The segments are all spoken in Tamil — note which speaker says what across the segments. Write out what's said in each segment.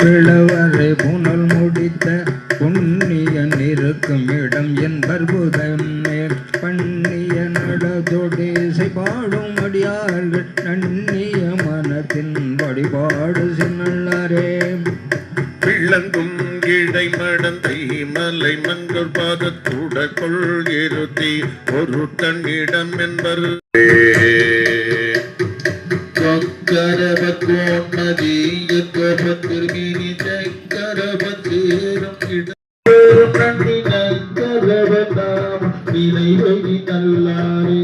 Speaker 1: பிளவரை புனல் முடித்த புண்ணியன் இருக்கும் இடம் என்பர் புதமே பண்ணிய நடதொடேசை பாடும் அடியார்கள் நன்னிய மனத்தின் வழிபாடு சின்னல்லாரே
Speaker 2: கிள்ளங்கும் இடை மடந்தை மலை மங்கள் பாதத்துட கொள்கிருத்தி ஒரு தன்னிடம் என்பர். நல்லாரே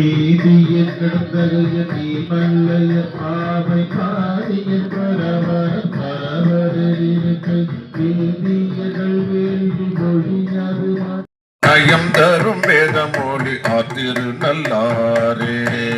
Speaker 2: நீதிய கடந்தகைய நீ பாவை பாடிய பரவர பரவரிருக்கை நீதியகள் வேள்வி மொழியாது தரும் வேதமொழி ஆத்திரு நல்லாரே.